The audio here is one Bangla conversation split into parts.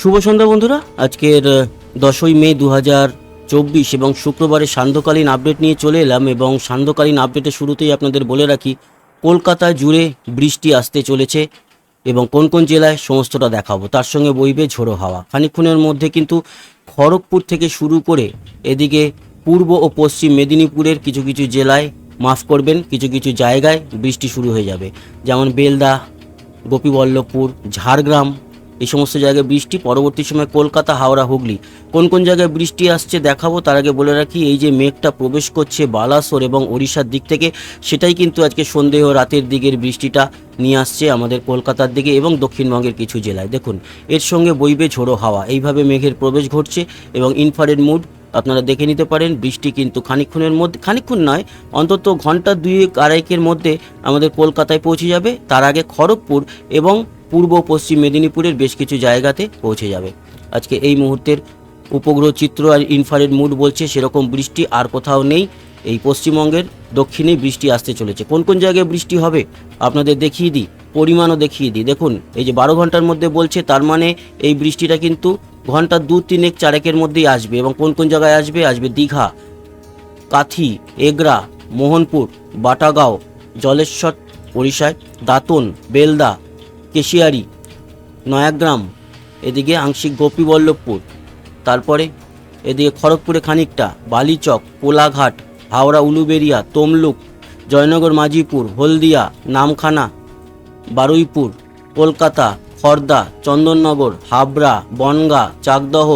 শুভ সন্ধ্যা বন্ধুরা। আজকের দশই মে দু চব্বিশ এবং শুক্রবারের সান্ধ্যকালীন আপডেট নিয়ে চলে এলাম এবং সান্ধ্যকালীন আপডেটের শুরুতেই আপনাদের বলে রাখি, কলকাতা জুড়ে বৃষ্টি আসতে চলেছে এবং কোন কোন জেলায় সমস্তটা দেখাবো। তার সঙ্গে বইবে ঝোড়ো হাওয়া। খানিকক্ষণের মধ্যে কিন্তু খড়গপুর থেকে শুরু করে এদিকে পূর্ব ও পশ্চিম মেদিনীপুরের কিছু কিছু জেলায় মাফ করবেন, কিছু কিছু জায়গায় বৃষ্টি শুরু হয়ে যাবে। যেমন বেলদা, গোপীবল্লভপুর, ঝাড়গ্রাম এই সমস্ত জায়গায় বৃষ্টি, পরবর্তী সময় কলকাতা, হাওড়া, হুগলি। কোন কোন জায়গায় বৃষ্টি আসছে দেখাবো, তার আগে বলে রাখি, এই যে মেঘটা প্রবেশ করছে বালাসোর এবং ওড়িশার দিক থেকে, সেটাই কিন্তু আজকে সন্দেহ রাতের দিকের বৃষ্টিটা নিয়ে আসছে আমাদের কলকাতার দিকে এবং দক্ষিণবঙ্গের কিছু জেলায়। দেখুন, এর সঙ্গে বইবে ঝোড়ো হাওয়া। এইভাবে মেঘের প্রবেশ ঘটছে এবং ইনফারেড মুড আপনারা দেখে নিতে পারেন, বৃষ্টি কিন্তু খানিকক্ষণের মধ্যে, খানিকক্ষণ নয়, অন্তত ঘণ্টা দুয়েক আড়াইকের মধ্যে আমাদের কলকাতায় পৌঁছে যাবে। তার আগে খড়গপুর এবং পূর্ব পশ্চিম মেদিনীপুরের বেশ কিছু জায়গাতে পৌঁছে যাবে। আজকে এই মুহূর্তের উপগ্রহ চিত্র আর ইনফারেড মুড বলছে, সেরকম বৃষ্টি আর কোথাও নেই। এই পশ্চিমবঙ্গের দক্ষিণেই বৃষ্টি আসতে চলেছে। কোন কোন জায়গায় বৃষ্টি হবে, আপনাদের দেখিয়ে দিই, পরিমাণও দেখিয়ে দিই। দেখুন, এই যে বারো ঘণ্টার মধ্যে বলছে, তার মানে এই বৃষ্টিটা কিন্তু ঘণ্টা দু, তিনেক, চারেকের মধ্যেই আসবে এবং কোন কোন জায়গায় আসবে? আসবে দীঘা, কাথি, এগরা, মোহনপুর, বাটাগাঁও, জলেশ্বর, ওড়িশায়, দাঁতন, বেলদা কেশিয়ারি, নয়াগ্রাম, এদিকে আংশিক গোপীবল্লভপুর, তারপরে এদিকে খড়গপুরে খানিকটা, বালিচক, কোলাঘাট, হাওড়া, উলুবেরিয়া, তমলুক, জয়নগর মাঝিপুর হলদিয়া, নামখানা, বারুইপুর, কলকাতা, খর্দা, চন্দননগর, হাবড়া, বনগাঁ, চাকদহ,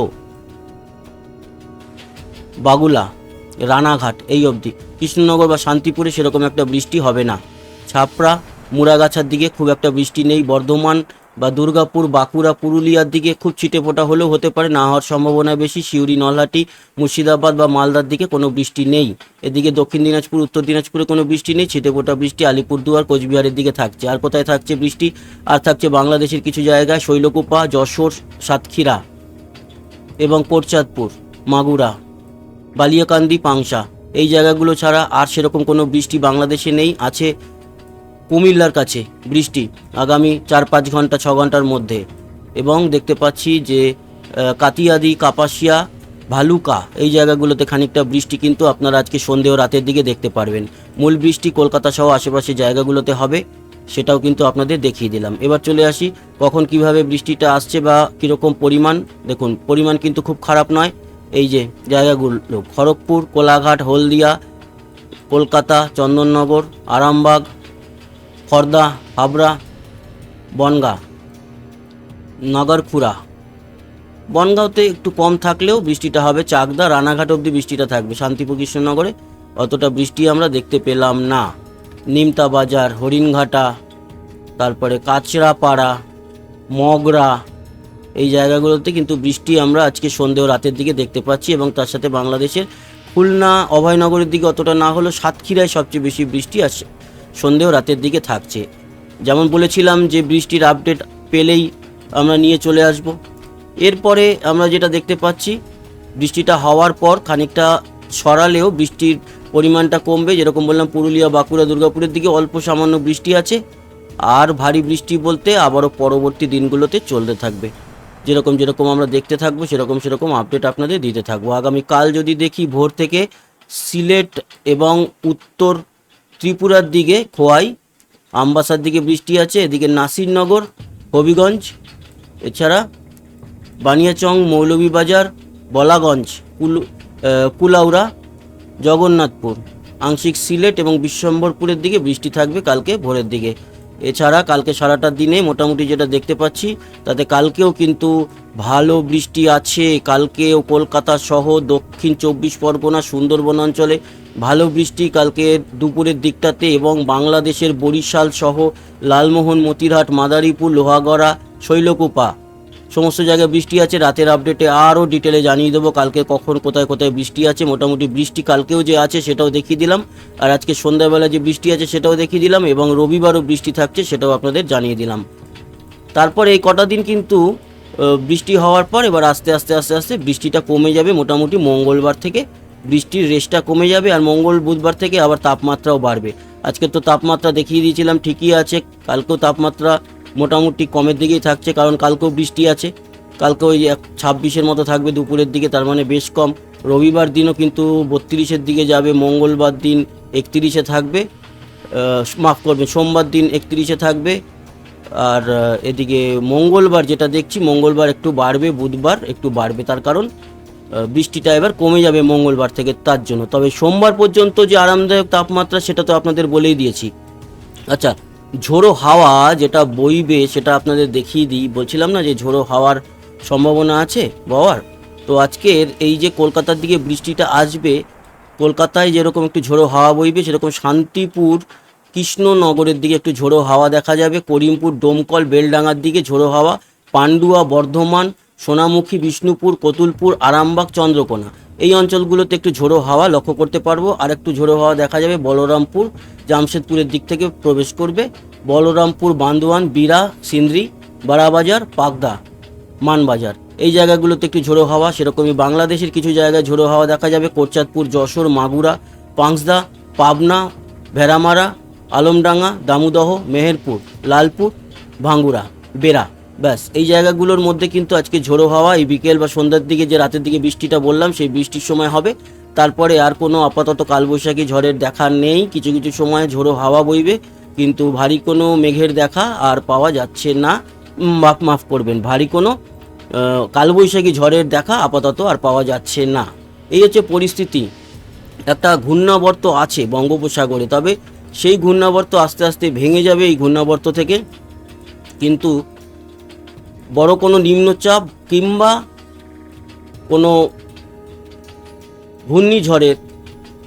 বাগুলা, রানাঘাট, এই অবধি। কৃষ্ণনগর বা শান্তিপুরে সেরকম একটা বৃষ্টি হবে না। ছাপড়া মুরাগাছার দিকে খুব একটা বৃষ্টি নেই। বর্ধমান বা দুর্গাপুর, বাঁকুড়া, পুরুলিয়ার দিকে খুব ছিটে ছিটেফোঁটা হলেও হতে পারে না হওয়ার সম্ভাবনা বেশি। সিউড়ি, নলহাটি, মুর্শিদাবাদ বা মালদার দিকে কোনো বৃষ্টি নেই। এদিকে দক্ষিণ দিনাজপুর, উত্তর দিনাজপুরে কোনো বৃষ্টি নেই। ছিটেফোঁটা বৃষ্টি আলিপুরদুয়ার, কোচবিহারের দিকে থাকছে। আর কোথায় থাকছে বৃষ্টি? আর থাকছে বাংলাদেশের কিছু জায়গায়, শৈলকুপা, যশোর, সাতক্ষীরা এবং কোটচাঁদপুর মাগুরা, বালিয়াকান্দি, পাংশা। এই জায়গাগুলো ছাড়া আর সেরকম কোনো বৃষ্টি বাংলাদেশে নেই। আছে কুমিল্লার কাছে বৃষ্টি আগামী চার পাঁচ ঘণ্টা ছ ঘণ্টার মধ্যে। এবং দেখতে পাচ্ছি যে কাতিয়াদি, কাপাসিয়া, ভালুকা এই জায়গাগুলোতে খানিকটা বৃষ্টি কিন্তু আপনারা আজকে সন্ধে ও রাতের দিকে দেখতে পারবেন। মূল বৃষ্টি কলকাতা সহ আশেপাশে জায়গাগুলোতে হবে, সেটাও কিন্তু আপনাদের দেখিয়ে দিলাম। এবার চলে আসি, কখন কীভাবে বৃষ্টিটা আসছে বা কীরকম পরিমাণ। দেখুন, পরিমাণ কিন্তু খুব খারাপ নয়। এই যে জায়গাগুলো, খড়গপুর, কোলাঘাট, হলদিয়া, কলকাতা, চন্দননগর, আরামবাগ খর্দা, হাবড়া, বনগাঁ নগরখুড়া বনগাঁওতে একটু কম থাকলেও বৃষ্টিটা হবে। চাকদা, রানাঘাট অবধি বৃষ্টিটা থাকবে। শান্তিপুর, কৃষ্ণনগরে অতটা বৃষ্টি আমরা দেখতে পেলাম না। নিমতা বাজার, হরিণঘাটা, তারপরে কাচড়াপাড়া মগরা, এই জায়গাগুলোতে কিন্তু বৃষ্টি আমরা আজকে সন্ধে ও রাতের দিকে দেখতে পাচ্ছি এবং তার সাথে বাংলাদেশের খুলনা, অভয়নগরের দিকে অতটা না হলেও সাতক্ষীরায় সবচেয়ে বেশি বৃষ্টি আসছে সন্ধেও রাতের দিকে থাকছে। যেমন বলেছিলাম যে বৃষ্টির আপডেট পেলেই আমরা নিয়ে চলে আসব। এরপরে আমরা যেটা দেখতে পাচ্ছি, বৃষ্টিটা হওয়ার পর খানিকটা সরালেও বৃষ্টির পরিমাণটা কমবে। যেরকম বললাম, পুরুলিয়া, বাঁকুড়া, দুর্গাপুরের দিকে অল্প সামান্য বৃষ্টি আছে। আর ভারী বৃষ্টি বলতে আবারও পরবর্তী দিনগুলোতে চলতে থাকবে। যেরকম যেরকম আমরা দেখতে থাকব, সেরকম সেরকম আপডেট আপনাদের দিতে থাকব। আগামীকাল যদি দেখি ভোর থেকে সিলেট এবং উত্তর ত্রিপুরার দিকে খোয়াই, আমবাসার দিকে বৃষ্টি আছে, এদিকে নাসিরনগর, হবিগঞ্জ, এছাড়া বানিয়াচং, মৌলভীবাজার, বলাগঞ্জ, কুল কুলাউড়া, জগন্নাথপুর। আংশিক সিলেট এবং বিশ্বম্বরপুরের দিকে বৃষ্টি থাকবে কালকে ভোরের দিকে। এছাড়া কালকে সারাটা দিনে মোটামুটি যেটা দেখতে পাচ্ছি, তাতে কালকেও কিন্তু ভালো বৃষ্টি আছে। কালকেও কলকাতা সহ দক্ষিণ চব্বিশ পরগনা, সুন্দরবন অঞ্চলে ভালো বৃষ্টি কালকে দুপুরের দিকটাতে এবং বাংলাদেশের বরিশাল সহ লালমোহন, মতিরহাট, মাদারীপুর, লোহাগড়া, শৈলকুপা। সমস্ত জায়গায় বৃষ্টি আছে। রাতের আপডেটে আরও ডিটেলে জানিয়ে দেবো কালকে কখন, কোথায় কোথায় বৃষ্টি আছে। মোটামুটি বৃষ্টি কালকেও যে আছে সেটাও দেখিয়ে দিলাম। আর আজকে সন্ধ্যাবেলা যে বৃষ্টি আছে সেটাও দেখিয়ে দিলাম এবং রবিবারও বৃষ্টি থাকছে সেটাও আপনাদের জানিয়ে দিলাম। তারপর এই কটা দিন কিন্তু বৃষ্টি হওয়ার পর এবার আস্তে আস্তে আস্তে আস্তে বৃষ্টিটা কমে যাবে মোটামুটি মঙ্গলবার থেকে। বৃষ্টির রেসটা কমে যাবে আর মঙ্গল বুধবার থেকে আবার তাপমাত্রাও বাড়বে। আজকে তো তাপমাত্রা দেখিয়ে দিয়েছিলাম, ঠিকই আছে। কালকেও তাপমাত্রা মোটামুটি কমের দিকেই থাকছে, কারণ কালকেও বৃষ্টি আছে। কালকে ওই এক ছাব্বিশের মতো থাকবে দুপুরের দিকে, তার মানে বেশ কম। রবিবার দিনও কিন্তু বত্রিশের দিকে যাবে, মঙ্গলবার দিন একত্রিশে থাকবে। মাফ করবে সোমবার দিন একত্রিশে থাকবে। আর এদিকে মঙ্গলবার যেটা দেখছি, মঙ্গলবার একটু বাড়বে, বুধবার একটু বাড়বে তার কারণ বৃষ্টিটা এবার কমে যাবে মঙ্গলবার থেকে তার জন্য। তবে সোমবার পর্যন্ত যে আরামদায়ক তাপমাত্রা সেটা তো আপনাদের বলেই দিয়েছি। আচ্ছা ঝোড়ো হাওয়া যেটা বইবে সেটা আপনাদের দেখিয়ে দিই। বলছিলাম না যে ঝোড়ো হাওয়ার সম্ভাবনা আছে বাবার তো আজকের এই যে কলকাতার দিকে বৃষ্টিটা আসবে, কলকাতায় যেরকম একটু ঝোড়ো হাওয়া বইবে, সেরকম শান্তিপুর কৃষ্ণনগরের দিকে একটু ঝোড়ো হাওয়া দেখা যাবে। করিমপুর, ডোমকল, বেলডাঙ্গার দিকে ঝোড়ো হাওয়া। পান্ডুয়া, বর্ধমান, সোনামুখী, বিষ্ণুপুর, কতুলপুর, আরামবাগ, চন্দ্রকোনা। এই অঞ্চলগুলোতে একটু ঝোড়ো হাওয়া লক্ষ্য করতে পারব। আর একটু ঝোড়ো হাওয়া দেখা যাবে বলরামপুর, জামশেদপুরের দিক থেকে প্রবেশ করবে। বলরামপুর, বান্দোয়ান বিরা সিন্দ্রি, বারাবাজার পাকদা মানবাজার। এই জায়গাগুলোতে একটু ঝোড়ো হাওয়া, সেরকমই বাংলাদেশের কিছু জায়গায় ঝোড়ো হাওয়া দেখা যাবে। কোরচাঁদপুর যশোর, মাগুরা পাঁচদা পাবনা, ভেড়ামারা আলমডাঙ্গা, দামুদহ, মেহেরপুর, লালপুর, ভাঙ্গুরা, বেড়া। ব্যাস, এই জায়গাগুলোর মধ্যে কিন্তু আজকে ঝোড়ো হাওয়া, এই বিকেল বা সন্ধ্যার দিকে যে রাতের দিকে বৃষ্টিটা বললাম, সেই বৃষ্টির সময় হবে। তারপরে আর কোনো আপাতত কালবৈশাখী ঝড়ের দেখা নেই। কিছু কিছু সময় ঝোড়ো হাওয়া বইবে, কিন্তু ভারী কোনো মেঘের দেখা আর পাওয়া যাচ্ছে না। মাফ মাফ করবেন, ভারী কোনো কালবৈশাখী ঝড়ের দেখা আপাতত আর পাওয়া যাচ্ছে না। এই হচ্ছে পরিস্থিতি। একটা ঘূর্ণাবর্ত আছে বঙ্গোপসাগরে, তবে সেই ঘূর্ণাবর্ত আস্তে আস্তে ভেঙে যাবে এই ঘূর্ণাবর্ত থেকে। কিন্তু বড় কোনো নিম্নচাপ কিংবা কোনো ঘূর্ণিঝড়ের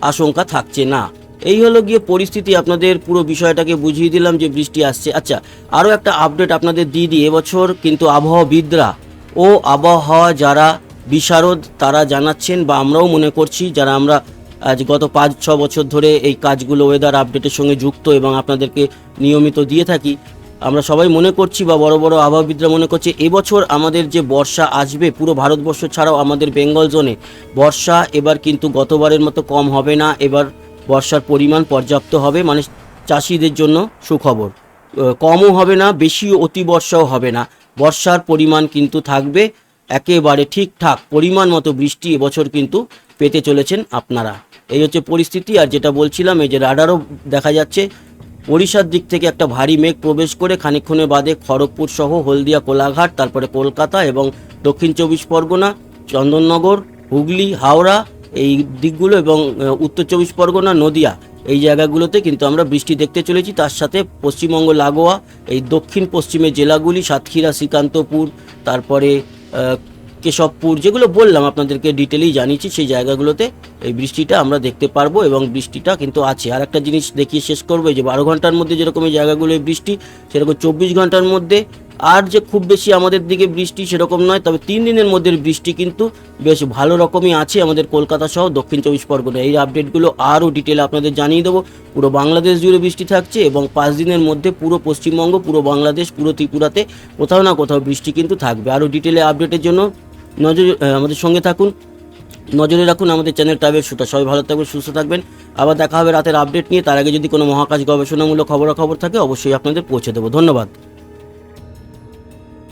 আশঙ্কা থাকছে না। এই হলো গিয়ে পরিস্থিতি। আপনাদের পুরো বিষয়টাকে বুঝিয়ে দিলাম যে বৃষ্টি আসছে। আচ্ছা আরও একটা আপডেট আপনাদের দিয়ে দিই। এবছর কিন্তু আবহাওয়াবিদরা ও আবহাওয়া যারা বিশারদ তারা জানাচ্ছেন বা আমরাও মনে করছি, যারা আমরা আজ গত পাঁচ, ছ বছর ধরে এই কাজগুলো ওয়েদার আপডেটের সঙ্গে যুক্ত এবং আপনাদেরকে নিয়মিত দিয়ে থাকি। আমরা সবাই মনে করছি বা বড় বড় আবহাওয়াবিদরা মনে করছে, এবছর আমাদের যে বর্ষা আসবে পুরো ভারতবর্ষ ছাড়াও আমাদের বেঙ্গল জোনে, বর্ষা এবার কিন্তু গতবারের মতো কম হবে না, এবার বর্ষার পরিমাণ পর্যাপ্ত হবে মানে চাষিদের জন্য সুখবর। কমও হবে না বেশি অতি বর্ষাও হবে না, বর্ষার পরিমাণ কিন্তু থাকবে, একেবারে ঠিকঠাক পরিমাণ মতো বৃষ্টি এবছর কিন্তু পেতে চলেছেন আপনারা। এই হচ্ছে পরিস্থিতি, আর যেটা বলছিলাম, এই যে রাডারও দেখা যাচ্ছে, ওড়িশার দিক থেকে একটা ভারী মেঘ প্রবেশ করে খানিকক্ষণের বাদে খড়গপুর সহ হলদিয়া, কোলাঘাট, তারপরে কলকাতা এবং দক্ষিণ চব্বিশ পরগনা, চন্দননগর, হুগলি, হাওড়া, এই দিকগুলো এবং উত্তর চব্বিশ পরগনা, নদিয়া, এই জায়গাগুলোতে কিন্তু আমরা বৃষ্টি দেখতে চলেছি। তার সাথে পশ্চিমবঙ্গ, লাগোয়া, এই দক্ষিণ পশ্চিমের জেলাগুলি, সাতক্ষীরা, শ্রীকান্তপুর, তারপরে কেশবপুর যেগুলো বললাম আপনাদেরকে ডিটেলেই জানিয়েছি, সেই জায়গাগুলোতে এই বৃষ্টিটা আমরা দেখতে পারব এবং বৃষ্টিটা কিন্তু আছে। আর একটা জিনিস দেখিয়ে শেষ করব যে বারো ঘণ্টার মধ্যে যেরকম এই জায়গাগুলোয় বৃষ্টি, সেরকম চব্বিশ ঘণ্টার মধ্যে আর যে খুব বেশি আমাদের দিকে বৃষ্টি সেরকম নয়, তবে তিন দিনের মধ্যে বৃষ্টি কিন্তু বেশ ভালো রকমই আছে আমাদের কলকাতা সহ দক্ষিণ চব্বিশ পরগনা। এই আপডেটগুলো আরও ডিটেলে আপনাদের জানিয়ে দেবো। পুরো বাংলাদেশ জুড়ে বৃষ্টি থাকছে এবং পাঁচ দিনের মধ্যে পুরো পশ্চিমবঙ্গ, পুরো বাংলাদেশ, পুরো ত্রিপুরাতে কোথাও না কোথাও বৃষ্টি কিন্তু থাকবে। আরও ডিটেলে আপডেটের জন্য নজর আমাদের সঙ্গে থাকুন। নজরে রাখুন আমাদের চ্যানেল ট্রাভেল শুটা। সবাই ভালো থাকবেন, সুস্থ থাকবেন। আবার দেখা হবে রাতের আপডেট নিয়ে। তার আগে যদি কোনো মহাকাশ গবেষণামূলক খবরাখবর থাকে, অবশ্যই আপনাদের পৌঁছে দেবো। ধন্যবাদ।